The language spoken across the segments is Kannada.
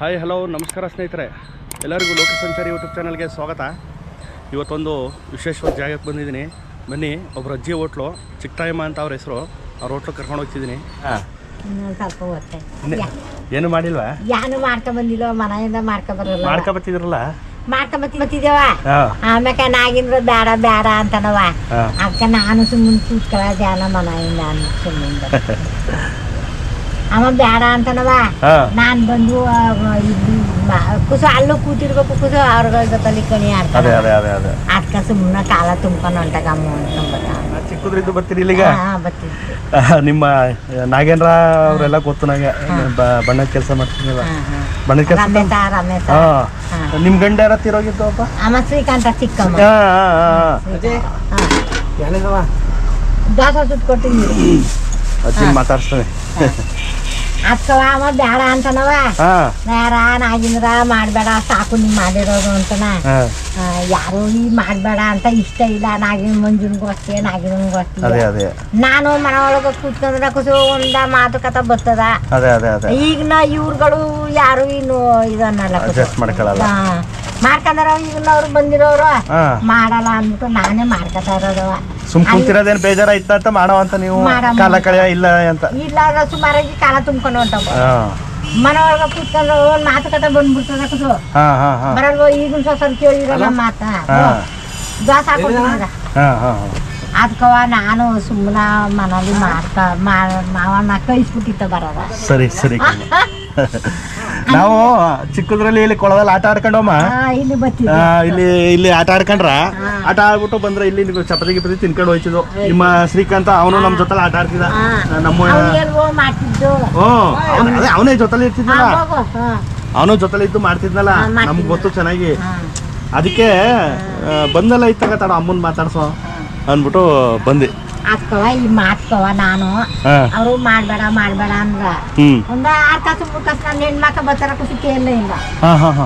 ಹಾಯ್ ಹಲೋ ನಮಸ್ಕಾರ ಸ್ನೇಹಿತರೆ. ಎಲ್ಲರಿಗೂ ಲೋಕ ಸಂಚಾರಿ ಯೂಟ್ಯೂಬ್ ಚಾನಲ್ಗೆ ಸ್ವಾಗತ. ಇವತ್ತೊಂದು ವಿಶೇಷವಾದ ಜಾಗಕ್ಕೆ ಬಂದಿದ್ದೀನಿ. ಬನ್ನಿ ಒಬ್ಬರು ಅಜ್ಜಿ ಹೋಟ್ಲು ಚಿಕ್ಕಾಯಮ್ಮ ಅಂತ ಅವ್ರ ಹೆಸರು. ಅವ್ರ ಹೋಟ್ಲು ಕರ್ಕೊಂಡು ಹೋಗ್ತಿದ್ದೀನಿ. ಏನು ಮಾಡಿಲ್ವಾ? ಏನು ಮಾಡ್ಕೊ ಬಂದಿಲ್ಲ ಮನೆಯಿಂದ ಮಾಡ್ಕೊ ಬರಲ್ಲ. ಮಾಡ್ಕೊ ಬತ್ತಿದ್ರಲ್ಲ ಮಾಡ್ಕೊ ಬತ್ತಿ ಬತ್ತಿದೇವ ಆಮ್ಯಾಕ ನಾಗಿಂದ್ರ ಬೇಡ ಬೇಡ ಅಂತನವ ಅದಕ್ಕೆ ನಾನು ಸುಮ್ಮನೆ ಕೂತ್ಕೊಳ್ಳ ಧ್ಯಾನ ಮನೆಯಿಂದ ಸುಮ್ಮನೆ ಅವ ಬೇಡ ಅಂತನವ. ಹಾ. ನಾನ್ ಬಂದು ಇಲ್ಲಿ ಕುಸು ಅಲ್ಲೂ ಕೂತಿರ್ಬೇಕು ಕುಸು ಅವ್ರ ಜೊತೆಲಿ ಕಣಿ ಅದೇ ಆಡ್ತಾರೆ ಅದೇ ಅದೇ ಅದೇ. ಅದಕ್ಕೆ ಸುಮ್ಮನೆ ಕಾಲ ತುಂಬ್ಕೊಂಡು ಹೊಂಟಗಮ್ಮ ಅನ್ಕೊಂಬತ್ತ ಚಿಕ್ಕದ್ರಿಂದ ಬರ್ತೀರಿ ಇಲ್ಲಿಗ? ಹಾ ಬತ್ತಿದ್ವಿ ಆಹ್, ನಿಮ್ಮ ನಾಗೇಂದ್ರ ಅವರೆಲ್ಲ ಗೊತ್ತು ನಂಗೆ. ಬ- ಬಣ್ಣದ ಕೆಲಸ ಮಾಡ್ತೀನಿ ಹಾ ಹಾ. ಬಣ್ಣದ ಕೆಲಸ ರಮೇಶ ರಮೇಶ. ಹಾಂ. ನಿಮ್ ಗಂಡ ಯಾರ ತಿರೋಗಿತ್ತು ಅಮ್ಮ ಶ್ರೀಕಾಂತ ಚಿಕ್ಕಮ್ಮ. ಹಾಂ ಹಾಂ ಹಾಂ ಹಾ. ದಾಸ ಸುಟ್ಟು ಕೊಟ್ಟಿದ್ದೀವಿ ಅಜ್ಜಿನ ಮಾತಾಡ್ಸ್ತಾನೆ. ಅಕ್ಕವ ಅವ ಬೇಡ ಅಂತನವ ಬೇಡ ನಾಗಿಂದ್ರ ಮಾಡಬೇಡ ಸಾಕು ನಿಮ್ ಮಾಡಿರೋದು ಅಂತನ. ಯಾರು ಈ ಮಾಡಬೇಡ ಅಂತ ಇಷ್ಟ ಇಲ್ಲ ನಾಗಿನ ಮಂಜುನ್ ಗೊತ್ತೇ ನಾಗಿನ ಅದೇ ನಾನು ಮನೆ ಒಳಗೆ ಕೂತ್ಕೊಂಡ್ರೆ ಕುಸು ಒಂದ ಮಾತುಕತೆ ಬರ್ತದ. ಅದೇ ಈಗಿನ ಇವ್ರುಗಳು ಯಾರು ಇನ್ನು ಇದನ್ನಲ್ಲ ಅವ್ರು. ಮಾಡ್ಕೊಂಡಾರ ಈಗಿನವ್ರು ಬಂದಿರೋರು. ಮಾಡಲ್ಲ ಅಂದ್ಬಿಟ್ಟು ನಾನೇ ಮಾಡ್ಕೊತಾ ಇರೋದವ ಸುಮ್ ಕುಂತಿರೋದೇನ್ ಬೇಜಾರ ಇತ್ತ ಅಂತ ಮಾಡೋ ಅಂತ ನೀವು. ಕಾಲ ಕಳೆಯ ಇಲ್ಲ ಅಂತ. ಇಲ್ಲ ಸುಮಾರಾಗಿ ಕಾಲ ತುಂಬ್ಕೊಂಡು ಹೊಂಟವ ಹಾಂ. ಮನೆ ಒಳಗೆ ಕೂತ್ಕೊಂಡು ಒಂದ್ ಮಾತುಕತೆ ಬಂದ್ಬಿಡ್ತದ ಕುಸು ಹಾಂ ಹಾಂ ಹಾಂ. ಬರಲ್ವ ಈಗಿನ ಸ್ವಲ್ಪ ಕೇಳಿರಲ್ಲ ಮಾತ? ಹಾಂ. ದ್ವಾಸ ಹಾಕೊಟ್ಟಿದ್ದ ಹಾಂ ಹಾಂ ಹಾಂ. ಅದಕ್ಕವ ನಾನು ಸುಮ್ಮನೆ ಮನೇಲಿ ಮಾಡ್ಕ ಮಾವನ್ನ ಕಳಿಸ್ಬಿಟ್ಟಿತ್ತ ಬರೋದ. ಸರಿ ಸರಿ. ನಾವು ಚಿಕ್ಕದ್ರಲ್ಲಿ ಇಲ್ಲಿ ಕೊಳದಲ್ಲಿ ಆಟ ಆಡ್ಕೊಂಡಮ್ಮ ಇಲ್ಲಿ ಇಲ್ಲಿ ಇಲ್ಲಿ ಆಟ ಆಡ್ಕೊಂಡ್ರ? ಆಟ ಆಡ್ಬಿಟ್ಟು ಬಂದ್ರೆ ಇಲ್ಲಿ ನೀವು ಚಪಾತಿ ಗಿಪತಿ ತಿನ್ಕೊಂಡು ಹೋಯ್ತಿದ್ದು ನಿಮ್ಮ ಶ್ರೀಕಾಂತ ಅವನು ನಮ್ಮ ಜೊತೆಲಿ ಆಟ ಆಡ್ತಿದ್ದ. ನಮ್ಮ ಮಾಡ್ತಿದ್ದು? ಹ್ಞೂ. ಅವ್ನು ಅದೇ ಅವನೇ ಜೊತೆಲಿ ಇರ್ತಿದ್ನಲ್ಲ? ಹೋಗು. ಹಾ, ಅವನು ಜೊತೆಲಿ ಇದ್ದು ಮಾಡ್ತಿದ್ನಲ್ಲ? ಹಾ, ಮಾಡ್ತಿದ್ದ. ನಮ್ಗೆ ಗೊತ್ತು ಚೆನ್ನಾಗಿ. ಹಾ. ಅದಕ್ಕೆ ಆ, ಬಂದಲ್ಲ ಇತ್ತಾಗ ತಡ ಅಮ್ಮನ್ ಮಾತಾಡ್ಸೋ ಅಂದ್ಬಿಟ್ಟು ಬಂದೆ. ಅದ್ಕವ ಈ ಮಾತ್ಕವ ನಾನು. ಹಾ. ಅವರು ಮಾಡ್ಬೇಡ ಮಾಡ್ಬೇಡ ಅಂದ್ರ. ಹ್ಮ್. ಒಂದ ಆರ್ ಕಾಸು ಮೂರ್ ಕಾಸು ನನ್ನ ಹೆಣ್ಮಕ್ಳು ಬರ್ತಾರ ಖುಷಿ ಹಾ ಹಾ ಹಾ.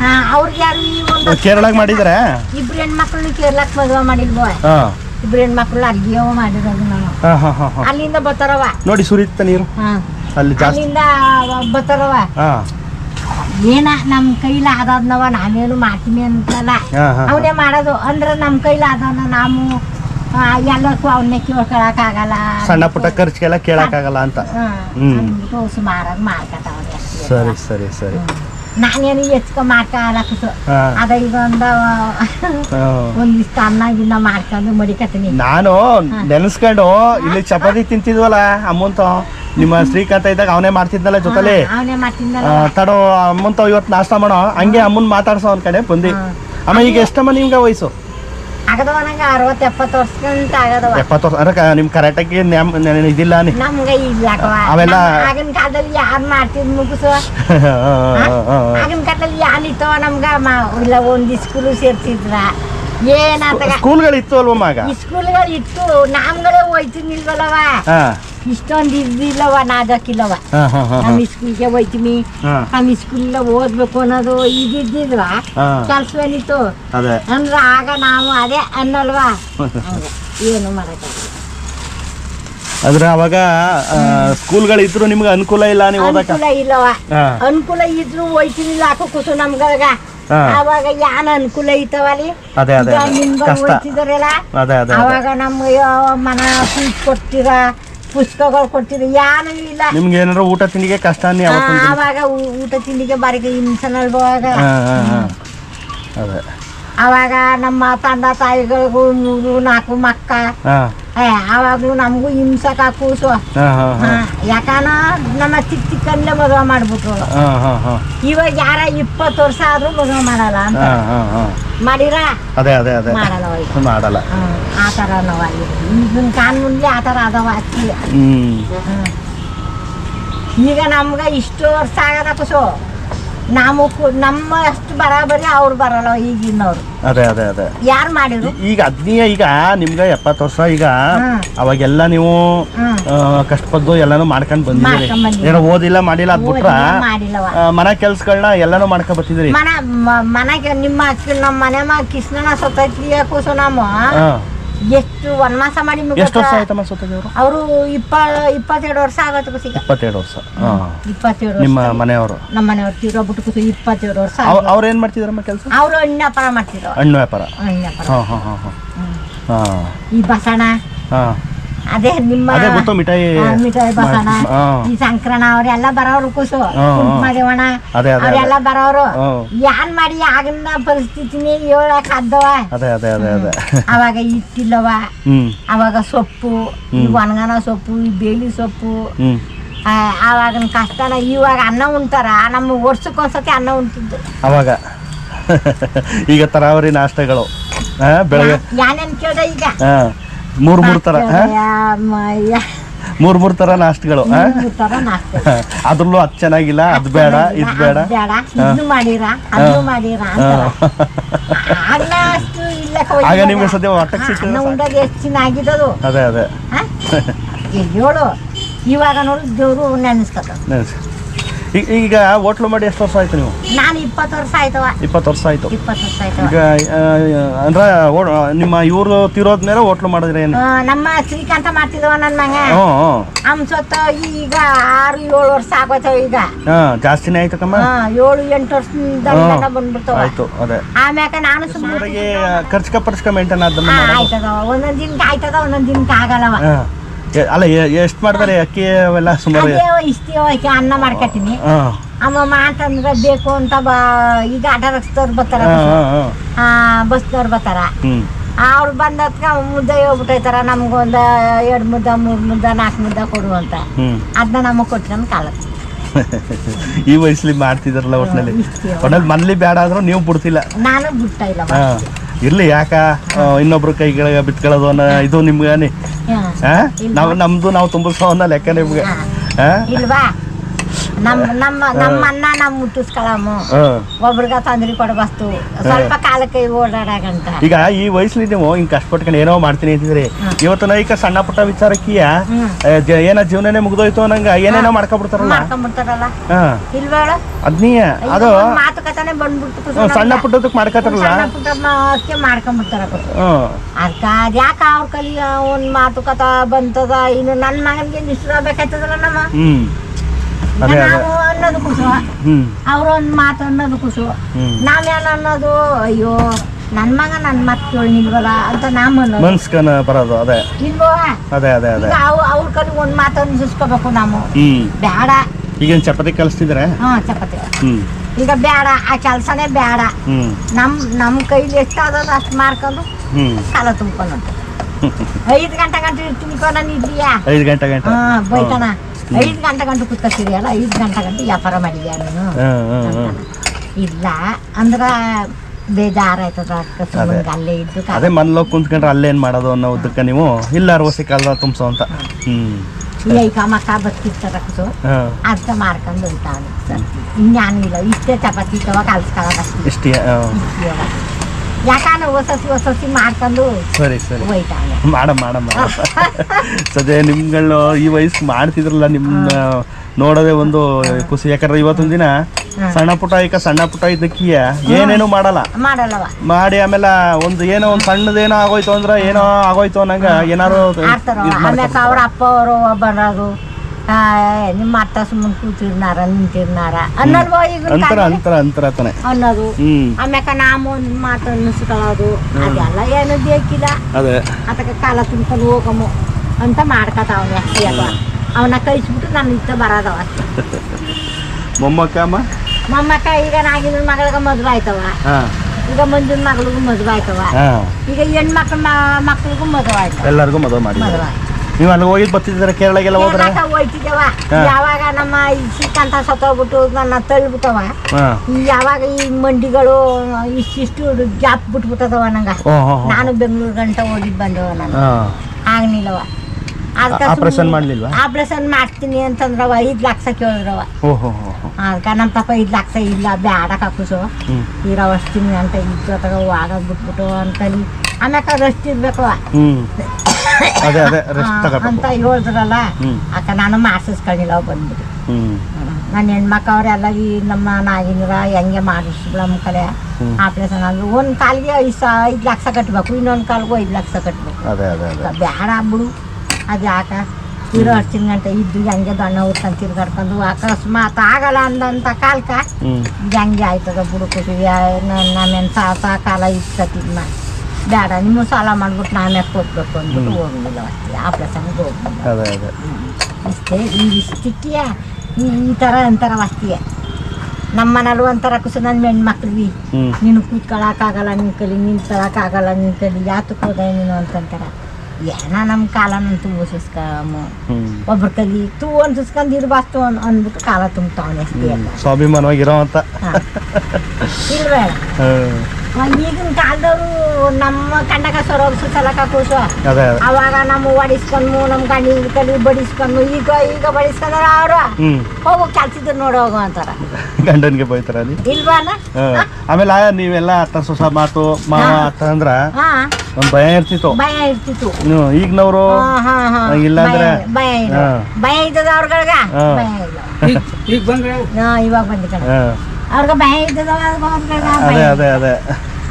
ಹಾ ಅವ್ರಿಗೆ ಯಾರು ಈ ಒಂದು ಕೇರಳಾಗ ಮಾಡಿದಾರೆ? ಇಬ್ರು ಹೆಣ್ಮಕ್ಳು ಕೇರಳಕ್ ಮದುವೆ ಮಾಡಿಲ್ವೋ ಹಾ. ಇಬ್ರು ಹೆಣ್ಮಕ್ಳು ಅಲ್ಲಿಯೋ ಮಾಡಿರೋದು ನಾನು. ಹಾ ಹಾ ಹಾ ಹಾ. ಅಲ್ಲಿಂದ ಬರ್ತಾರವ. ನೋಡಿ ಸುರಿಯುತ್ತ ನೀರು. ಹಾ. ಅಲ್ಲಿ ಜಾಸ್ತಿ. ಅಲ್ಲಿಂದ ಬರ್ತಾರವ. ಹಾ. ಏನ ನಮ್ ಕೈಲ ಆದದ್ನವ ನಾನೇನು ಮಾಡ್ತೀನಿ ಅಂತಲ್ಲ. ಹಾ ಹಾ ಅವನೇ ಮಾಡೋದು. ಅಂದ್ರೆ ನಮ್ ಕೈಲ ಆದವನ್ನ ನಾವು ಎಲ್ಲಕ್ಕೂ ಅವನ್ನೇ ಕೇಳ್ಕೊಳಕ್ ಆಗಲ್ಲ ಸಣ್ಣ ಪುಟ್ಟ ಖರ್ಚಿಗೆಲ್ಲ ಕೇಳಕ್ಕಾಗಲ್ಲ ಅಂತ. ಹ್ಮ್. ಅಂದ್ಬಿಟ್ಟು ಸುಮಾರಾಗಿ ಮಾಡ್ಕೊತಾವ್ರೆ ಸರಿ ಸರಿ ಸರಿ. ನಾನೇನು ಹೆಚ್ಕೊ ಮಾಡ್ಕೊಳಲ್ಲ ಕುಸು ಹಾ. ಅದ ಇದೊಂದ. ಒಂದಿಷ್ಟು ಅನ್ನ ಗಿನ್ನ ಮಾಡ್ಕೊಂಡು ಮಡಿಕತೀನಿ ನಾನು ನೆನೆಸ್ಕೊಂಡು ಇಲ್ಲಿ ಚಪಾತಿ ತಿಂತಿದ್ವಲ್ಲ ಅಮ್ಮಂತ ನಿಮ್ಮ ಶ್ರೀಕಾಂತ ಇದ್ದಾಗ ಅವನೇ ಮಾಡ್ತಿದ್ನಲ್ಲ ಜೊತೆಲಿ? ತಡೋ ಅಮ್ಮಂತ ಇವತ್ತು ನಾಷ್ಟ ಮಾಡೋ ಹಂಗೆ ಅಮ್ಮನ್ ಮಾತಾಡ್ಸೋ ಅನ್ಕಡೆ ಕಡೆ ಬಂದಿ. ಅಮ್ಮ ಈಗ ಎಷ್ಟಮ್ಮ ನಿಮ್ಗೆ ವಯಸ್ಸು? ಆಗದವ ನಂಗೆ ಅರವತ್ತು ಎಪ್ಪತ್ತು ವರ್ಷಕ್ಕಂತ ಆಗದವ. ಎಪ್ಪತ್ತು ವರ್ಷ ಅಂದ್ರೆ ಕ- ನಿಮ್ ಕರೆಕ್ಟಾಗಿ ನ್ಯಾಮ್ ನೆ- ಇದಿಲ್ಲ ನೀ. ನಮ್ಗೆ ಇಲ್ಲಕವ ಅವೆಲ್ಲ- ಆಗಿನ ಕಾಲದಲ್ಲಿ ಯಾರು ಮಾಡ್ತಿದ್ ಮುಗಿಸು ಆಗಿನ ಕಾಲದಲ್ಲಿ ಯಾನಿತ್ತವ ನಮ್ಗ? ಮಾ- ಇಲ್ಲ ಒಂದ್ ಸ್ಕೂಲು ಸೇರ್ತಿದ್ರ ಏನಾತಗ ಸ್ಕೂಲ್ಗಳಿತ್ತು ಅಲ್ವಮ್ಮ ಆಗ ಸ್ಕೂಲ್ಗಳು ಇತ್ತು. ನಮ್ಗಳೇ ಹೋಯ್ತಿನಿಲ್ವಲ್ಲವ? ಹಾ. ಇಷ್ಟೊಂದು ಇದ್ದಿಲ್ಲವ ನಾದಕ್ಕಿಲ್ಲವ ಹಾ ಹಾ ಹಾ ನಮ್ಮ ಸ್ಕೂಲ್ಗೆ ಹೋಯ್ತೀನಿ. ಹಾ. ನಮ್ಮ ಸ್ಕೂಲ್ ಓದ್ಬೇಕು ಅನ್ನೋದು ಇದ್ದಿದ್ದಿಲ್ವ ಹಾ. ಕೆಲ್ಸವೇನಿತ್ತು? ಅದೇ. ಅಂದ್ರೆ ಆಗ ನಾವು ಅದೇ ಅನ್ನಲ್ವಾ? ಹಂಗೆ. ಏನು ಮಾಡಕ್ಕಾಗಲ್ಲ. ಆದ್ರೆ ಅವಾಗ ಸ್ಕೂಲ್ಗಳಿದ್ರು ನಿಮ್ಗೆ ಅನುಕೂಲ ಇಲ್ಲ ನೀವು ಓದಕ್ಕ ಅನುಕೂಲ ಇಲ್ಲವ. ಹಾ. ಅನುಕೂಲ ಇದ್ರು ಹೋಯ್ತಿನಿಲ್ಲ ಹಾಕೋ ಕುಸು ನಮ್ಗಳ್ಗ ಹಾ. ಅವಾಗ ಯಾನ್ ಅನುಕೂಲ ಐತವಲ್ಲಿ ಅದೇ ಅದೇ ಅದೇ. ನಿಮ್ಗಳು ಕಷ್ಟ. ಹೋಯ್ತಿದಾರಲ್ಲ ಅದೇ ಅದೇ ಅದೇ. ಅವಾಗ ನಮ್ಗೆ ಮನ ಫೀಸ್ ಕೊಡ್ತೀರ? ಪುಸ್ತಕಗಳು ಕೊಡ್ತೀರ ಏನೂ ಇಲ್ಲ. ನಿಮ್ಗೆ ಏನಾರ ಊಟ ತಿಂಡಿಗೆ ಕಷ್ಟ ಅವಾಗ ಆ, ಯಾವತ್ತೂ ಆವಾಗ ಊ- ಊಟ ತಿಂಡಿಗೆ ಬಾರಿಗೆ ಹಿಂಸನಲ್ವಾಗ ಹಾ ಹಾ ಹಾ. ಅದೇ. ಅವಾಗ ನಮ್ಮ ತಂದೆ ತಾಯಿಗಳಿಗೂ ಮೂರು ನಾಲ್ಕು ಮಕ್ಕ. ಹಾ. ಆವಾಗ್ಲೂ ನಮಗೂ ಹಿಂಸಕ ಕೂಸು ಯಾಕನ ನಮ್ಮ ಚಿಕ್ಕ ಚಿಕ್ಕಂದ್ಲೆ ಮದುವೆ ಮಾಡ್ಬಿಟ್ರು. ಇವಾಗ ಯಾರ ಇಪ್ಪತ್ತು ವರ್ಷ ಆದ್ರೂ ಮದುವೆ ಮಾಡಲ್ಲ ಅಂತ. ಮಾಡಿರ? ಅದೇ ಅದೇ ಅದೇ. ಮಾಡಲ್ಲ ಆ ತರ ಈಗಿನ ಕಾನೂನಲ್ಲಿ ಆ ತರ ಅದಾವ ಹ್ಮ್. ಈಗ ನಮ್ಗ ಇಷ್ಟು ವರ್ಷ ಆಗದ ಕುಸು. ನಾವು ನಮ್ಮ ಅಷ್ಟು ಬರಾಬರಿ ಅವ್ರು ಬರಲ್ಲ ಈಗಿನವ್ರು. ಅದೇ ಅದೇ ಅದೇ. ಯಾರು ಮಾಡಿದ್ರು? ಈಗ ಅದ್ನೇ ಈಗ ನಿಮ್ಗೆ ಎಪ್ಪತ್ತು ವರ್ಷ ಈಗ. ಅವಾಗೆಲ್ಲ ನೀವು ಕಷ್ಟಪದ್ದು ಎಲ್ಲಾನು ಮಾಡ್ಕೊಂಡ್ ಬಂದಿದ್ರಿ ಏನೋ ಓದಿಲ್ಲ ಮಾಡಿಲ್ಲ ಅದ್ ಬಿಟ್ರ? ಮನೆ ಕೆಲ್ಸಗಳನ್ನ ಎಲ್ಲಾನು ಮಾಡ್ಕೊಂಡ್ ಬರ್ತಿದ್ರಿ ಮನ ಮ- ನಿಮ್ಮ ಅಕ್ಕ ನಮ್ಮ ಮನೆ ಮಾ ಕೃಷ್ಣನ ಸತ್ತೈತಿ ಕೂಸು ನಮ್ಮ. ಎಷ್ಟು ವನವಾಸ ಮಾಡಿ ಎಷ್ಟು ವರ್ಷ ಆಯ್ತಮ್ಮ ಸತ್ತೋಗಿ ಅವರು ಅವರು ಇಪ್ಪ ಇಪ್ಪತ್ತೆರಡು ವರ್ಷ ಆಗತ್ತೆ ಕುಸಿಗ ಇಪ್ಪತ್ತೆರಡು ವರ್ಷ. ಇಪ್ಪತ್ತೆರಡು ನಿಮ್ಮ ಮನೆಯವರು? ನಮ್ಮ ಮನೆಯವರು ತೀರೋಗ್ಬಿಟ್ಟು ಕುಸಿ ಇಪ್ಪತ್ತೆರಡು ವರ್ಷ ಅವ್ ಅವ್ರು ಏನು ಮಾಡ್ತಿದ್ರಮ್ಮ ಕೆಲಸ? ಅವರು ಹಣ್ಣು ವ್ಯಾಪಾರ ಮಾಡ್ತಿದ್ರು ಹಣ್ಣು ವ್ಯಾಪಾರ? ಹಣ್ಣು ವ್ಯಾಪಾರ. ಹಾಂ ಹಾಂ ಹಾಂ ಹಾಂ. ಹ್ಮ್. ಹಾಂ ಈ ಬಸಣ ಹಾಂ. ಅದೇ ನಿಮ್ಮ ಅದೇ ಗೊತ್ತು ಮಿಠಾಯಿ ಮಿಠಾಯಿ ಬಸಣ ಈ ಸಂಕ್ರಣ ಅವ್ರೆಲ್ಲ ಬರೋರು ಕುಸು. ಅದೇ ಅವರೆಲ್ಲ ಬರೋರು. ಯಾನ್ ಮಾಡಿ ಆಗಿನ ಪರಿಸ್ಥಿತಿನೇ ಹೇಳಕ್ ಆದ್ದವ? ಅದೇ ಅದೇ ಅದೇ ಅದೇ. ಅವಾಗ ಇಟ್ಟಿಲ್ಲವ ಅವಾಗ ಸೊಪ್ಪು ಈ ಒಣಗನ ಸೊಪ್ಪು ಈ ಬೇಲಿ ಸೊಪ್ಪು. ಆವಾಗಿನ ಕಷ್ಟನ ಇವಾಗ ಅನ್ನ ಉಣ್ತಾರ. ನಮ್ಮ ವರ್ಷಕ್ಕೊಂದ್ಸತಿ ಅನ್ನ ಉಣ್ತಿದ್ದು. ಅವಾಗ. ಈಗ ತರಾವರಿ ನಾಷ್ಟಗಳು. ಬೆಳಗ್ಗೆ. ಯಾನೇನ್ ಕೇಳ್ದೆ ಈಗ? ಮೂರು ಮೂರ್ ತರ ಮೂರ್ ಮೂರ್ ತರ ನಾಷ್ಟಗಳು ಅದ್ರಲ್ಲೂ ಅದ್ ಚೆನ್ನಾಗಿಲ್ಲ ಅದ್ ಬೇಡ ಇದ್ ಬೇಡ. ಆಗ ನಿಮ್ಗೆ ಸದ್ಯ ಎಷ್ಟು ಅದೇ ಅದೇ? ಹೇಳು. ಇವಾಗ ನೋಡಿ ದೇವರು ನೆನೆಸ್ಕೊತ ನೆನ್ಸಿ. ಈಗ ಹೋಟ್ಲು ಮಾಡಿ ಎಷ್ಟು ವರ್ಷ ಆಯ್ತು ನೀವು? ನಾನು ಇಪ್ಪತ್ತು ವರ್ಷ ಆಯ್ತವ ಇಪ್ಪತ್ತು ವರ್ಷ ಆಯ್ತು. ಇಪ್ಪತ್ತು ವರ್ಷ ಆಯ್ತವ ಈಗ ಆ, ಅಂದ್ರೆ ನಿಮ್ಮ ಇವರು ತೀರೋದ್ಮೇಲೆ ಹೋಟ್ಲು ಮಾಡಿದ್ರೆ ಏನು? ಆ, ನಮ್ಮ ಶ್ರೀಕಾಂತ ಮಾಡ್ತಿದವ ನನ್ನ ಮಗ. ಹ್ಞೂ ಈಗ ಆರು ಏಳು ವರ್ಷ ಆಗೋತಾವ ಈಗ. ಹಾಂ ಜಾಸ್ತಿನೇ ಆಯ್ತು ಕಮ್ಮ? ಹಾ ಏಳು ಎಂಟು ವರ್ಷದಿಂದ ಬಂದ್ಬಿಡ್ತಾವ ಬಂದ್ಬಿಡ್ತವ. ಆಯ್ತು ಅದೇ. ಆಮ್ಯಾಕ ನಾನು ಸುಮ್ಮನೆ ಖರ್ಚು ಕಪ್ಪರ್ಸ್ಕ ಮೇಂಟೈನ್ ಮಾಡೋದು. ಆಯ್ತದ. ಒಂದೊಂದ್ ದಿನಕ್ಕೆ ಆಯ್ತದ ಒಂದೊಂದ್ ದಿನಕ್ಕೆ ಆಗಲ್ಲವ. ಹಾಂ. ಅಲ್ಲ ಎಷ್ಟು ಮಾಡ್ತಾರೆ ಅಕ್ಕಿ ಅವೆಲ್ಲ ಸುಮಾರು? ಅದೇ ಇಷ್ಟೇ ಹೋಯ್ಕೆ ಅನ್ನ ಮಾಡ್ಕೊತೀನಿ ಹಾಂ. ಅಮ್ಮ ಮಾತಂದ್ರೆ ಬೇಕು ಅಂತ ಬಾ ಈಗ ಆಟ ರಕ್ಷದವ್ರು ಬರ್ತಾರ ಬಸ್ನವ್ರು ಬರ್ತಾರ. ಅವ್ರು ಬಂದತ್ಕ ಮುದ್ದೆ ಹೋಗ್ಬಿಟ್ಟೈತಾರ ನಮ್ಗೊಂದು ಎರಡು ಮುದ್ದ ಮೂರು ಮುದ್ದ ನಾಲ್ಕು ಮುದ್ದ ಕೊಡು ಅಂತ. ಅದನ್ನ ನಮಗೆ ಕೊಟ್ಕೊಂಡು ಕಾಲ ಈ ವಯಸ್ಸಲ್ಲಿ ಮಾಡ್ತಿದ್ರಲ್ಲ ಒಟ್ಟಿನಲ್ಲಿ ಇಷ್ಟೇ. ಒಟ್ನಲ್ಲಿ ಮನೇಲಿ ಬೇಡ ಆದ್ರೂ ನೀವು ಬಿಡ್ತಿಲ್ಲ. ನಾನು ಬಿಡ್ತಾ ಇಲ್ಲ ಇರ್ಲಿ ಯಾಕ? ಇನ್ನೊಬ್ರು ಕೈಗಳಿಗೆ ಬಿತ್ಕೊಳ್ಳೋದು ಅನ್ನೋ ಇದು ನಿಮ್ಗೆ? ನಾವು ನಮ್ದು ನಾವು ತುಂಬಿಸೋ ಅನ್ನೋ ಲೆಕ್ಕ ನಿಮ್ಗೆ. ಹಾ. ನಮ್ಮ ನಮ್ಮ ನಮ್ಮ ಅನ್ನ ನಾವು ಮುಟ್ಟಿಸ್ಕೊಳ್ಳಾಮು. ಒಬ್ರಿಗ ತೊಂದ್ರೆ ಕೊಡಬಸ್ತು ಸ್ವಲ್ಪ ಕಾಲಕ್ಕೆ ಓಡಾಡಾಗಂತ. ಈಗ ಈ ವಯಸ್ಸಲ್ಲಿ ನೀವು ಹಿಂಗ್ ಕಷ್ಟಪಟ್ಕೊಂಡು ಏನೋ ಮಾಡ್ತೀನಿ ಅಂತಿದ್ರಿ ಇವತ್ತು ನೈಕ ಸಣ್ಣ ಪುಟ್ಟ ವಿಚಾರಕ್ಕಿಯ? ಹ್ಮ್. ಏನೋ ಜೀವನನೇ ಮುಗ್ದೋಯ್ತು ಅನ್ನಂಗ ಏನೇನೋ ಮಾಡ್ಕೊಬಿಡ್ತಾರಲ್ಲ? ಮಾಡ್ಕೊಂಡ್ಬಿಡ್ತಾರಲ್ಲ ಇಲ್ವೇಳ? ಅದ್ನೀಯ. ಅದು ಮಾತುಕತೆನೆ ಬಂದ್ಬಿಡ್ತು ಸಣ್ಣ. ಪುಟ್ಟದಕ್ಕೆ ಮಾಡ್ಕೊತಾರಲ್ಲ? ಸಣ್ಣ ಮಾಡ್ಕೊಂಡ್ಬಿಡ್ತಾರ ಅದ್ಕ ಅದ್ಯಾಕ ಅವ್ರ ಕಲಿ ಒಂದ್ ಮಾತುಕತ ಬಂತದ? ಇನ್ನು ನನ್ನ ಮಗನ್ಗೆ ಇಷ್ಟ ಬೇಕಾಯ್ತದಲ್ಲ ನಮ್ಮ? ಅದೇ ಅದೇ. ನಾವು ಅನ್ನೋದು ಕುಸು ಹ್ಮ್. ಅವ್ರ ಒಂದ್ ಮಾತು ಅನ್ನೋದು ಕುಸು ಹ್ಮ್. ನಾವೇನು ಅನ್ನೋದು ಅಯ್ಯೋ ನನ್ ಮಗ ನನ್ ಮಾತು ಕೇಳಿಲ್ವಲ್ಲ ಅಂತ ಅನ್ನೋದು. ಮನ್ಸ್ಕನ ಬರೋದು ಅದೇ. ಇಲ್ವೋ? ಅದೇ ಅದೇ ಅದೇ. ಈಗ ಅವ್ ಅವ್ರ ಕಡೆ ಒಂದ್ ಮಾತು ಅನ್ಸಿಸ್ಕೋಬೇಕು ನಾವು. ಹ್ಮ್. ಬೇಡ ಈಗೇನ್ ಚಪಾತಿ ಕಲಿಸ್ತಿದ್ರೆ ಹಾ ಚಪಾತಿ. ಹ್ಮ್. ಈಗ ಬೇಡ ಆ ಕೆಲಸನೇ ಬೇಡ ಹ್ಮ್. ನಮ್ ನಮ್ ಕೈಲಿ ಎಷ್ಟಾದದು ಅಷ್ಟು ಮಾರ್ಕೊಂಡು ಹ್ಮ್. ಕಾಲ ತುಂಬ್ಕೊಂಡು ಐದು ಗಂಟೆ ಗಂಟೆ ನಾನು ಇದ್ರಿಯಾ ಐದು ಗಂಟೆ ಗಂಟೆ. ಹಾ ಬೈತಾನ ಐದು ಗಂಟೆ ಗಂಟೆ ಕುತ್ಕೊತಿದ್ಯಲ್ಲ ಐದು ಗಂಟೆ ಗಂಟೆ ವ್ಯಾಪಾರ ಮಾಡಿದ್ಯಾ ನೀನು. ಇಲ್ಲ ಅಂದ್ರ ಬೇಜಾರಾಯ್ತದ ಅಲ್ಲೇ ಇದ್ದು ಅದೇ ಮನ್ಲೋಗಿ ಕುಂತ್ಕೊಂಡ್ರೆ ಅಲ್ಲೇನ್ ಮಾಡೋದು ಅನ್ನೋ ಉದ್ದಕ್ಕೆ ನೀವು ಇಲ್ಲ ಅರವಸಿ ಕಾಲದ ತುಂಬಿಸೋ ಅಂತ. ಹ್ಮ್. ಈಗ ಮಕ್ಕ ಬದುಕಿರ್ತಾರ ಕುಸು ಹಾಂ. ಅರ್ಥ ಮಾಡ್ಕೊಂಡು ಇನ್ಯಾನು ಇನ್ಯಾನಿಲ್ಲ ಇಷ್ಟೇ ಚಪಾತಿ ತವ ಇಷ್ಟೇ ಯಾಕಂದ್ರೆ ಹೊಸಸಿ ಹೊಸಸಿ ಮಾಡ್ಕೊಂಡು ಸರಿ ಸರಿ. ಹೋಯ್ತಾವನೆ ಮಾಡ ಮಾಡ ಮಾಡ. ಸದ್ಯ ನಿಮ್ಗಳು ಈ ವಯಸ್ಸು ಮಾಡ್ತಿದ್ರಲ್ಲ ನಿಮ್ಮ ನೋಡೋದೇ ಒಂದು ಖುಷಿ. ಯಾಕಂದ್ರೆ ಇವತ್ತೊಂದು ದಿನ ಸಣ್ಣ ಪುಟ್ಟ ಈಗ ಸಣ್ಣ ಪುಟ್ಟ ಇದಕ್ಕಿಯ ಏನೇನು ಮಾಡಲ್ಲ. ಮಾಡಲ್ಲವ. ಮಾಡಿ ಆಮೇಲೆ ಒಂದು ಏನೋ ಒಂದು ಸಣ್ಣದೇನೋ ಆಗೋಯ್ತು ಅಂದ್ರೆ ಏನೋ ಆಗೋಯ್ತು ಅನ್ನಂಗ ಏನಾರು ಅವ್ರ ಅಪ್ಪ ಅವರು ಬರೋದು. ನಿಮ್ಮ ಅತ್ತ ಸುಮ್ಮನೆ ಕೂತಿರ್ನಾರ ನಿಂತಿರ್ನಾರ? ಅನ್ನೋದು ಅಂತರ ಅಂತರ ಅಂತರ ತಾನೆ. ಅನ್ನೋದು. ಆಮ್ಯಾಕ ನಾವು ಒಂದು ಮಾತು ಅನ್ನಿಸ್ಕೊಳ್ಳೋದು. ಅದೆಲ್ಲ ಏನು ಬೇಕಿಲ್ಲ. ಅದೇ. ಅದಕ್ಕೆ ಕಾಲ ತುಂಬಿಕೊಂಡು ಹೋಗಮು ಅಂತ ಮಾಡ್ಕೊತಾವನೆ ಅವನ ಕಳಿಸ್ಬಿಟ್ಟು ನಾನು ಇಷ್ಟ ಬರೋದವ ಮೊಮ್ಮಕ್ಕ ಅಮ್ಮ? ಮೊಮ್ಮಕ್ಕ ಈಗ ನಾಗಿನ ಮಗಳಿಗೆ ಮದುವೆ ಆಯ್ತವ. ಈಗ ಮಂಜುನ ಮಗಳಿಗೂ ಮದುವೆ ಆಯ್ತವ. ಈಗ ಹೆಣ್ಮಕ್ಳ ಮಕ್ಳಿಗೂ ಮದುವೆ ಆಯ್ತು. ಎಲ್ಲರಿಗೂ ಮದುವೆ ಮಾಡಿ ಮದುವೆ ನೀವು ಅಲ್ಲಿ ಹೋಗಿದ್ ಬರ್ತಿದ್ದೀರ? ಕೇರಳಗೆಲ್ಲ ಹೋದ್ರೆ? ಕೇರಳಕ್ಕ ಹೋಯ್ತಿದ್ದೇವ. ಹಾ. ಯಾವಾಗ ನಮ್ಮ ಈ ಸತ್ತೋಗ್ಬಿಟ್ಟು ನನ್ನ ತಳ್ಬಿಟ್ಟವ ಹಾ. ಈ ಯಾವಾಗ ಈ ಮಂಡಿಗಳು ಇಷ್ಟಿಷ್ಟು ಗ್ಯಾಪ್ ಬಿಟ್ಬಿಟ್ಟದವ ನಂಗ. ಓ ಹೋ ಹೋ. ನಾನು ಬೆಂಗಳೂರು ಗಂಟ ಹೋಗಿ ಬಂದವ ನಾನು. ಹಾ. ಆಗ್ನಿಲ್ಲವ. ಆಪರೇಷನ್ ಮಾಡ್ಲಿಲ್ವಾ? ಆಪರೇಷನ್ ಮಾಡ್ತೀನಿ ಅಂತಂದ್ರವ ಐದು ಲಕ್ಷ ಕೇಳಿದ್ರವ. ಓ ಹೋ ಹೋ ಹೋ. ಅದಕ್ಕೆ ನಮ್ಮ ಪಾಪ ಐದು ಲಕ್ಷ ಇಲ್ಲ ಬ್ಯಾಡ ಕಾಕುಸು ಹ್ಮ್. ಇರೋ ಅಷ್ಟಿನಿ ಅಂತ ಇದ್ದೊತ್ತಾಗ ಹೋಗೋದು ಬಿಟ್ಬಿಟ್ಟು ಅಂತಲ್ಲಿ ಆಮ್ಯಾಕ ರೆಸ್ಟ್ ಇರ್ಬೇಕು ಹ್ಮ್. ಅದೇ ಅದೇ ರೆಸ್ಟ್ ಅಂತ ಹೇಳಿದ್ರಲ್ಲ ಅಕ್ಕ ನಾನು ಮಾಡಿಸ್ಕೊಂಡಿಲ್ಲ ಬಂದ್ಬಿಟ್ಟು. ನನ್ನ ಹೆಣ್ಮಕ್ಳು ಅವರೆಲ್ಲ ಈ ನಮ್ಮ ನಾಗಿನರ ಹೆಂಗೆ ಮಾಡಿಸ್ಬಿಡ ನಮ್ಮ ಕಡೆ. ಆಪ್ರೇಷನ್ ಅಂದ್ರೆ ಒಂದು ಕಾಲಿಗೆ ಐದು ಸಾ ಐದು ಲಕ್ಷ ಕಟ್ಬೇಕು. ಇನ್ನೊಂದು ಕಾಲ್ಗೂ ಐದು ಲಕ್ಷ ಕಟ್ಟಬೇಕು ಬ್ಯಾಡ ಅದೇ ಅದೇ. ಬೇಡ ಬಿಡು ಅದು ಯಾಕ? ಇರೋ ಅರ್ಚಿನ ಗಂಟೆ ಇದ್ದು ಹೆಂಗೆ ದಣ್ಣ ಉಟ್ಕೊಂಡು ತಿರ್ಗಾಡ್ಕೊಂಡು ಅಕಸ್ಮಾತ್ ಆಗಲ್ಲ ಅಂದಂತ ಕಾಲ್ಕ ಇದು ಹೆಂಗೆ ಆಯ್ತದ ಬುಡುಕು ನಮ್ಮ ನಮ್ಮೇನು ಸಾಸ ಕಾಲ ಇಸ್ಕತ್ತಿದ್ನ ಬೇಡ ನಿಮ್ಮ ಸಾಲ ಮಾಡ್ಬಿಟ್ಟು ನಾನು ಯಾಕೆ ಹೋಗ್ಬೇಕು ಅಂದ್ಬಿಟ್ಟು ಹೋಗ್ಲಿಲ್ಲ ಅಷ್ಟೇ ಆಪ್ರೇಷನ್ಗೆ ಹೋಗ್ಲಿಲ್ಲ ಅದೇ ಅದೇ. ಇಷ್ಟೇ ಈ ಇಷ್ಟಿಟ್ಟಿಯ ಈ ಈ ಥರ ಅಂತಾರ ಅಷ್ಟೇ ನಮ್ಮ ಮನೇಲಿ ಒಂಥರ ಕುಸ ನನ್ನ ಹೆಣ್ಮಕ್ಳಿಗೆ. ನೀನು ಕೂತ್ಕೊಳಕ್ಕಾಗಲ್ಲ ನಿನ್ನ ಕಲಿ ನಿಂತ್ಕೊಳಕ್ಕಾಗಲ್ಲ ನಿನ್ನ ಕಲಿ ಯಾತಕ್ಕೆ ಹೋದೆ ನೀನು ಅಂತಂತಾರ ಏನ ನಮ್ಮ ಕಾಲನ ತುಂಬಿಸ್ಕಮ್ಮ ಹ್ಞೂ ಒಬ್ರ ಕಲಿ ತೂ ಅನ್ಸಿಸ್ಕೊಂಡು ಇರ್ಬಾರ್ದು ಅನ್ ಅಂದ್ಬಿಟ್ಟು ಕಾಲ ತುಂಬ್ತಾವನೆ ಅಷ್ಟೇ. ಸ್ವಾಭಿಮಾನವಾಗಿರೋ ಅಂತ. ಹಾ. ಹ್ಮ್. ಈಗಿನ ಕಾಲದವರು ನಮ್ಮ ಕಂಡಕ ಸೊರೋಗ್ ಸಲಕ ಕೂಸು ಅದೇ ಅದೇ. ಅವಾಗ ನಮ್ಮ ಒಡಿಸ್ಕೊಂಡು ನಮ್ಮ ಗಂಡಿ ಕಲಿ ಬಡಿಸ್ಕೊಂಡು ಈಗ ಈಗ ಬಡಿಸ್ಕೊಂಡ್ರ ಅವರು ಹ್ಞೂ ಹೋಗು ಕೆಲ್ಸಿದ್ರು ನೋಡೋಗು ಅಂತಾರ. ಗಂಡನಿಗೆ ಬೈತಾರ ಅಲ್ಲಿ? ಇಲ್ವಾನ ಹ್ಮ್. ಆಮೇಲೆ ನೀವೆಲ್ಲ ಅತ್ತ ಸೊಸ ಮಾತು ಮಾವ ಅತ್ತ ಅಂದ್ರ ಹಾ. ಒಂದ್ ಭಯ ಇರ್ತಿತ್ತು. ಭಯ ಇರ್ತಿತ್ತು. ಹ್ಮ್, ಈಗಿನವ್ರು ಹಾ, ಹಾ, ಹಾ. ಇಲ್ಲಾಂದ್ರೆ ಭಯ- ಭಯ ಇಲ್ಲ. ಹಾ. ಭಯ ಇದ್ದದ ಅವ್ರಗಳ್ಗ? ಹಾ. ಭಯ ಇಲ್ಲ. ಈಗ ಬಂದ್ರೆ? ಹಾ, ಇವಾಗ ಬಂದಿದ್ದಾರೆ ಹ್ಮ್. ಅವ್ರಿಗೆ ಭಯ ಅದೇ ಅದೇ ಅದೇ.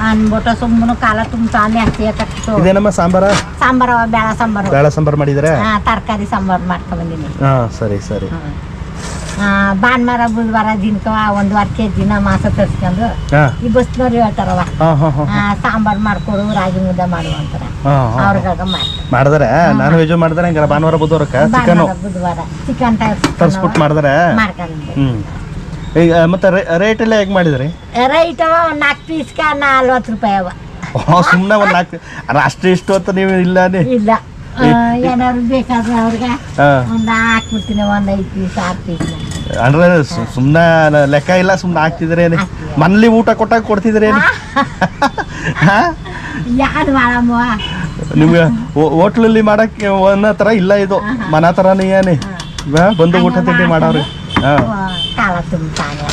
ಅನ್ಬಿಟ್ಟು ಸುಮ್ಮನೆ ಕಾಲ ತುಂಬಾನೆ ಕಟ್ಟು ಇದೇನಮ್ಮ ಸಾಂಬಾರ? ಸಾಂಬಾರ ಬೇಳ ಸಾಂಬಾರು. ಬೇಳೆ ಸಾಂಬಾರ್ ಮಾಡಿದ್ರೆ? ತರಕಾರಿ ಸಾಂಬಾರು ಮಾಡ್ಕೊಂಡು ಬಂದೀನಿ. ಹಾ ಸರಿ ಸರಿ. ಭಾನುವಾರ ಬುಧವಾರ ದಿನಕ ಒಂದು ವಾರ ಕೆ ದಿನ ಮಾಸ ತರ್ಸ್ಕೊಂಡು ಈ ಬಸ್ನವ್ರು ಹೇಳ್ತಾರವ ಸಾಂಬಾರ್ ಮಾಡ್ಕೊಡು ರಾಗಿ ಮುದ್ದೆ ಮಾಡು ಅಂತಾರ. ಅವ್ರಿಗಾಗ ಮಾಡಿದ್ರೆ? ನಾನ್ ವೆಜ್ ಮಾಡಿದ್ರೆ ಭಾನುವಾರ ಬುಧವಾರ ಚಿಕನ್? ಬುಧವಾರ. ಚಿಕನ್ ತರಿಸ್ಬಿಟ್ಟು ಮಾಡಿದ್ರೆ? ಮಾಡ್ಕೊಂಡು ಈಗ ಮತ್ತೆ ರೇಟ್ ಎಲ್ಲ ಹೇಗೆ ಮಾಡಿದ್ರಿ? ರೈಟ್ ಅವ ಒಂದು ನಾಲ್ಕು ಪೀಸ್ಗೆ ನಲ್ವತ್ತು ರೂಪಾಯಿ ಅವ. ಸುಮ್ಮನೆ ಒಂದು ನಾಲ್ಕು ಅಷ್ಟು ಇಷ್ಟು ಅಂತ ನೀವು ಇಲ್ಲ. ನೀ ಇಲ್ಲ ಏನಾದ್ರು ಬೇಕಾದ್ರೆ ಅವ್ರಿಗೆ ಒಂದು ಹಾಕ್ಬಿಡ್ತೀನಿ ಒಂದು ಐದು ಪೀಸ್ ಆರು ಪೀಸ್ ಅಂದ್ರೆ ಸುಮ್ಮನೆ ಲೆಕ್ಕ ಇಲ್ಲ ಸುಮ್ಮನೆ ಹಾಕ್ತಿದ್ರೇನು? ಮನೇಲಿ ಊಟ ಕೊಟ್ಟಾಗ ಕೊಡ್ತಿದ್ರೇನು? ಯಾರು ಮಾಡಮ್ಮ? ನಿಮ್ಗೆ ಹೋಟ್ಲಲ್ಲಿ ಮಾಡಕ್ಕೆ ಒಂದ ಥರ ಇಲ್ಲ ಇದು. ಮನ ಥರನೇ ಏನೇ? ಬಂದು ಊಟ ತಿಂಡಿ ಮಾಡೋರು ಹಾ. ಕಾಲ ತುಂಬ್ತಾನೆ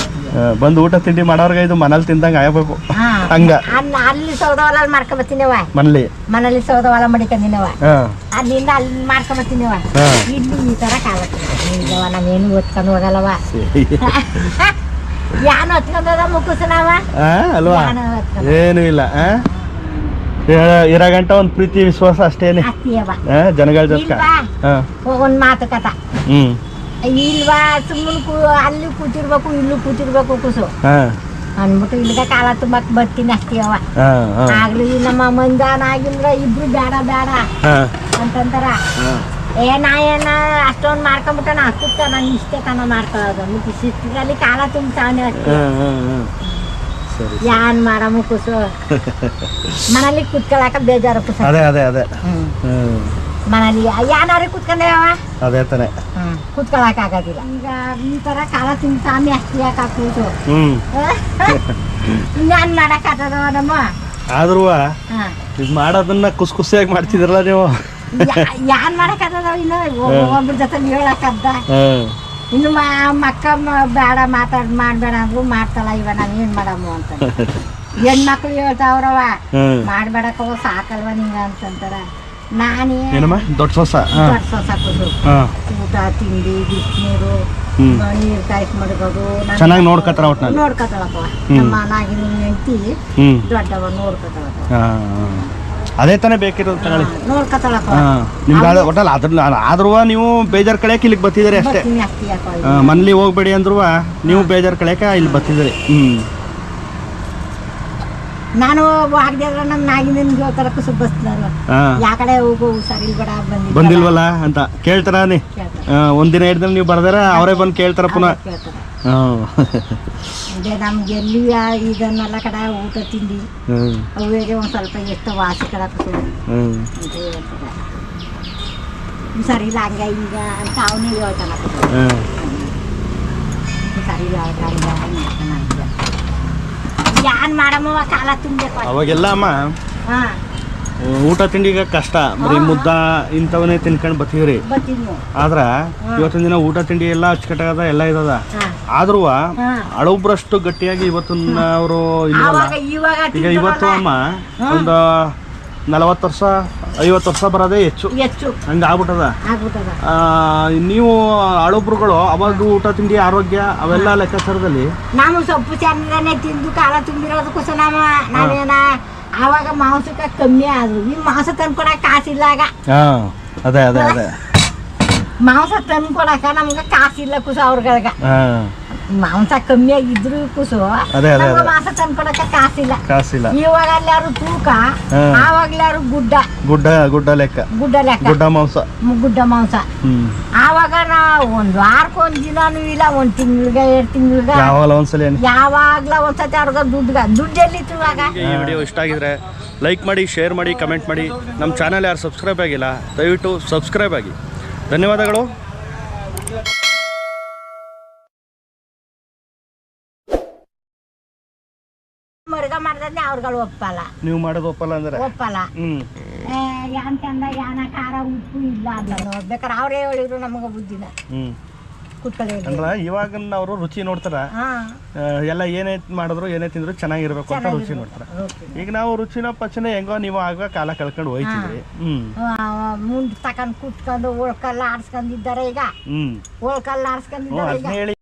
ಬಂದು ಊಟ ತಿಂಡಿ ಮಾಡೋರ್ಗ ಇದು ಮನೇಲಿ ತಿಂದಂಗ ಆಯ್ಬೇಕು ಹಾ ಹಂಗ. ಅಲ್ಲ ಅಲ್ಲಿ ಹೊಲ ಮಾಡ್ಕೊಂಬತ್ತೀನಿವ ಮನೇಲಿ. ಮನೇಲಿ ಹೊಲ ಮಡಿಕೊಂಡಿನವ ಅಲ್ಲಿಂದ ಅಲ್ಲಿ ಮಾಡ್ಕೊಂಬತ್ತೀನಿವ ಇಲ್ಲಿ ಈ ತರ ಕಾಲ ನಾನು ನಾವೇನು ಓದ್ಕೊಂಡು ಹೋಗಲ್ಲವ ಯಾನು ಹೊತ್ಕೊಂಡದ ಮುಕ್ಕುಸನವ ಅಲ್ವಾ? ಏನು ಇಲ್ಲ ಇರಗಂಟ ಇರ- ಗಂಟ ಒಂದು ಪ್ರೀತಿ ವಿಶ್ವಾಸ ಅಷ್ಟೇನೆ. ಜನಗಳ ಜೊತೆ ಒಂದು ಮಾತುಕಥ ಹ್ಮ್. ಇಲ್ವಾ ಸುಮ್ಮನೆ ಕೂ ಅಲ್ಲಿ ಕೂತಿರ್ಬೇಕು ಇಲ್ಲೂ ಕೂತಿರ್ಬೇಕು ಕುಸು. ಅನ್ಬಿಟ್ಟು ಅಂದ್ಬಿಟ್ಟು ಇಲ್ಲಿಗ ಕಾಲ ತುಂಬಕ್ ಬರ್ತೀನಿ ಅಷ್ಟೇ ಅವ. ಆಗ್ಲಿ ನಮ್ಮ ಮಂಜಾನ ಆಗಿಲ್ರ ಇಬ್ರು ಬೇಡ ಬೇಡ ಹಾ. ಅಂತಂತಾರ. ಹಾ. ಏ ನಾ ಏನ ಅಷ್ಟೊಂದ್ ಮಾಡ್ಕೊಂಬಿಟ್ಟ ನಾ ಕುತ್ತ ನಾನು ಇಷ್ಟೇ ತನ ಮಾಡ್ಕೊಳ್ಳೋದು. ಮತ್ತೆ ಸಿಟ್ಟಿನಲ್ಲಿ ಕಾಲ ಸರಿ ಯಾನ್ ಮಾಡಮ್ಮ ಕುಸು? ಮನೇಲಿ ಕುತ್ಕೊಳಕ ಬೇಜಾರು ಕುಸು. ಅದೇ ಅದೇ ಅದೇ. ಹ್ಮ್. ಹ್ಮ್. ಮನೇಲಿ ಯಾನಾರು ಕುತ್ಕೊಂಡೇವ ಅದೇ ತಾನೆ. ಕುತ್ಕೊಳಕ್ ಆಗೋದಿಲ್ಲ ಈಗ ಈ ತರ ಕಾಲ ತುಂಬ್ತಾನೆ ಅಷ್ಟು ಯಾಕೆ ಹಾಕೋದು ಹ್ಮ್. ನಾನು ಮಾಡಕ್ ನಮ್ಮ ಆದ್ರೂ ಹಾ. ಇದು ಮಾಡೋದನ್ನ ಖುಷಿ ಖುಷಿಯಾಗಿ ಮಾಡ್ತಿದ್ರಲ್ಲ ನೀವು. ಯಾನ್ ಮಾಡಕ್ ಆಗ್ತದ ಇನ್ನು? ಒಬ್ಬರ ಜೊತೆ ಹೇಳಕ್ಕದ್ದ ಹ್ಮ್ ಇನ್ನು ಮಾ ಮಕ್ಕ ಬೇಡ ಮಾತಾಡ್ ಮಾಡ್ಬೇಡ ಅಂದ್ರು ಮಾಡ್ತಾಳ ಇವ ನಾನು ಏನ್ ಮಾಡಮ್ಮ ಅಂತ. ಹೆಣ್ಮಕ್ಳು ಹೇಳ್ತಾವ್ರವ ಹ್ಮ್ ಮಾಡ್ಬೇಡಕ್ಕವ ಸಾಕಲ್ವ ನಿಂಗ ಅಂತಂತಾರ. ನಾನೇ ಏನಮ್ಮ? ದೊಡ್ಡ ಸೊಸ? ಹಾಂ. ದೊಡ್ಡ ಹಾ. ಊಟ ತಿಂಡಿ ಬಿಸಿನೀರು ಹ್ಮ್. ನೀರು ಕಾಯ್ಸ್ ಮಡಗೋದು. ನಾನ್- ಚೆನ್ನಾಗಿ ನೋಡ್ಕತ್ತಾರ ಒಟ್ನಲ್ಲಿ? ನೋಡ್ಕೊತಾಳಪ್ಪ ಹ್ಮ್. ನಮ್ಮ ನಾಗಿನ ಹೆಂಡತಿ ಹ್ಮ್. ದೊಡ್ಡವ ನೋಡ್ಕೊತಾಳಪ್ಪ ಹಾ ಹಾ. ಅದೇ ತಾನೇ ಬೇಕಿರೋದು ತಗೊಳ್ಳಿ. ನೋಡ್ಕೊತಾಳಪ್ಪ ಹಾ. ನಿಮ್ಗೆ ಅದ ಒಟ್ಟಲ್ಲಿ ಅದ್ರ ಆದ್ರೂ ನೀವು ಬೇಜಾರ್ ಕಳೆಯಕ್ಕೆ ಇಲ್ಲಿಗೆ ಬರ್ತಿದ್ದೀರಿ ಅಷ್ಟೇ. ಬರ್ತೀನಿ ಮನೇಲಿ ಹೋಗ್ಬೇಡಿ ಅಂದ್ರೂ ನೀವು ಬೇಜಾರ್ ಕಳೆಯಕ್ಕೆ ಇಲ್ಲಿ ಬರ್ತಿದ್ದೀರಿ. ಹ್ಮ್. ನಾನು ಹಾಕಿದ್ರೆ ನಮ್ಮ ನಾಗಿನ ಹೇಳ್ತಾರ ಕುಸು ಯಾಕಡೆ ಹೋಗು ಸರಿ ಬೇಡ ಬಂದಿಲ್ವಲ್ಲ ಅಂತ. ಕೇಳ್ತಾರ ನೀ. ಒಂದಿನ ಎರಡು ನೀವು ಬರ್ದಾರ ಅವರೇ ಬಂದು ಕೇಳ್ತಾರ ಪುನಃ. ಇದೇ ನಮ್ಗೆ ಎಲ್ಲಿ ಇದನ್ನೆಲ್ಲ ಕಡೆ ಊಟ ತಿಂಡಿ ಹ್ಮ್. ಒಂದ್ ಸ್ವಲ್ಪ ಎಷ್ಟು ವಾಸಿ ಕಡಕ್ಕೆ ಸರಿ ಇಲ್ಲ ಹಂಗ ಈಗ ಅಂತ ಅವನೇ ಹೇಳ್ತಾನ ಸರಿ ಇಲ್ಲ ಹಂಗ ಹಂಗ ಯಾನ್ ಮಾಡಮ್ಮ ಕಾಲ ತುಂಬಬೇಕು ಅವಾಗೆಲ್ಲ ಅಮ್ಮ ಹಾ. ಊಟ ತಿಂಡಿಗೆ ಕಷ್ಟ. ಬರೀ ಮುದ್ದ ಇಂಥವನ್ನೇ ತಿನ್ಕೊಂಡು ಬರ್ತೀವ್ರಿ ಆದ್ರ ಇವತ್ತಿನ ದಿನ ಊಟ ತಿಂಡಿ ಎಲ್ಲ ಅಚ್ಚುಕಟ್ಟಾಗದ ಎಲ್ಲ ಇದಾದ. ಆದ್ರೂ ಅಳುಬ್ರಷ್ಟು ಗಟ್ಟಿಯಾಗಿ ಇವತ್ತು ಅವರು ಇವಾಗ ಈಗ ಇವತ್ತು ಅಮ್ಮ ಒಂದು ನಲವತ್ತು ವರ್ಷ ಐವತ್ತು ವರ್ಷ ಬರೋದೇ ಹೆಚ್ಚು. ಹೆಚ್ಚು. ಹಂಗೆ ಆಗ್ಬಿಟ್ಟದ. ಆಗ್ಬಿಟ್ಟದ. ಆ, ನೀವು ಹಳೊಬ್ರುಗಳು ಅವಾಗ ಊಟ ತಿಂಡಿ ಆರೋಗ್ಯ ಅವೆಲ್ಲ ಲೆಕ್ಕಾಚಾರದಲ್ಲಿ? ನಾವು ಸೊಪ್ಪು ಚೆನ್ನಾಗಿ ತಿಂದು ಕಾಲ ತುಂಬಿರೋದಕ್ಕೋಸ್ಕರ ನಮ್ಮ ನಾವೇನ ಆವಾಗ ಮಾಂಸಕ್ಕೆ ಕಮ್ಮಿ ಆದ್ರು ಈ ಮಾಂಸ ತಂದ್ಕೊಡಕ್ ಕಾಸಿಲ್ಲ ಆಗ. ಹಾಂ ಅದೇ ಅದೇ ಅದೇ. ಮಾಂಸ ತಂದ್ಕೊಡಕ ನಮ್ಗೆ ಕಾಸಿಲ್ಲ ಕುಸ ಅವ್ರಗಳಿಗೆ. ಹಾಂ. ಮಾಂಸ ಕಮ್ಮಿ ಆಗಿದ್ರು ಕುಸು. ಅದೇ, ಅದೇ, ನಮ್ಗೆ ಅದೇ. ಮಾಂಸ ತಂದ್ಕೊಡಕ ಕಾಸಿಲ್ಲ. ಕಾಸಿಲ್ಲ. ಇವಾಗ ಎಲ್ಲಾರು ತೂಕ. ಆವಾಗ್ಲಾರು ಗುಡ್ಡ. ಗುಡ್ಡ ಗುಡ್ಡ ಲೆಕ್ಕ. ಗುಡ್ಡ ಲೆಕ್ಕ. ಗುಡ್ಡ ಮಾಂಸ. ಮು- ಗುಡ್ಡ ಮಾಂಸ. ಹ್ಮ್. ಆವಾಗ ನಾ ಒಂದು ವಾರಕ್ಕೆ ಒಂದು ದಿನಾನು ಇಲ್ಲ ಒಂದು ತಿಂಗ್ಳಿಗೆ ಎರಡು ತಿಂಗ್ಳಿಗೆ. ಯಾವಾಗಲ ಒಂದ್ಸಲಿ ಏನು? ಯಾವಾಗ್ಲ ಒಂದ್ಸತಿ ಅವ್ರಗ ದುಡ್ಡುಗ ದುಡ್ಡು ಎಲ್ಲಿತ್ತು ಇವಾಗ? ಈ ವಿಡಿಯೋ ಇಷ್ಟ ಆಗಿದ್ರೆ ಲೈಕ್ ಮಾಡಿ ಶೇರ್ ಮಾಡಿ ಕಮೆಂಟ್ ಮಾಡಿ. ನಮ್ಮ ಚಾನಲ್ ಯಾರು ಸಬ್ಸ್ಕ್ರೈಬ್ ಆಗಿಲ್ಲ ದಯವಿಟ್ಟು ಸಬ್ಸ್ಕ್ರೈಬ್ ಆಗಿ. ಧನ್ಯವಾದಗಳು. ಮರ್ಗ ಮಾಡ್ದೆ ಅವ್ರುಗಳು ಒಪ್ಪಲ್ಲ. ನೀವು ಮಾಡೋದು ಒಪ್ಪಲ್ಲ ಅಂದ್ರೆ? ಒಪ್ಪಲ್ಲ. ಹ್ಮ್. ಯಾನ್ ಚಂದ ಯಾನ ಖಾರ ಉಪ್ಪು ಇಲ್ಲ ಅಂತ ಅವ್ರೇ ಅವರೇ ಹೇಳಿದ್ರು ನಮಗೆ ಬುದ್ಧಿನ. ಹ್ಮ್. ಕುತ್ಕೊಳ್ಳಿ ಅವರು ರುಚಿ ನೋಡ್ತಾರ. ಎಲ್ಲ ಏನೇ ಮಾಡಿದ್ರು ಏನೇ ತಿಂದ್ರು ಚೆನ್ನಾಗಿರ್ಬೇಕು ಅಂತ ರುಚಿ ನೋಡ್ತಾರ. ಈಗ ನಾವು ರುಚಿನ ಪಚನೆ ಹೆಂಗೋ ನೀವು ಆಗ ಕಾಲ ಕಳ್ಕೊಂಡು ಹೋಯ್ತಿದ್ರಿ. ಹ್ಮ್. ಮುಂದ್ ತಕೊಂಡ್ ಕುತ್ಕೊಂಡು ಉಳ್ಕಲ್ಲ ಆಡ್ಸ್ಕೊಂಡಿದ್ದಾರೆ ಈಗ. ಹ್ಮ್. ಉಳ್ಕಲ್ಲ ಆಡ್ಸ್ಕೊಂಡಿದ್ದಾರೆ ಈಗ. ಹೇಳಿ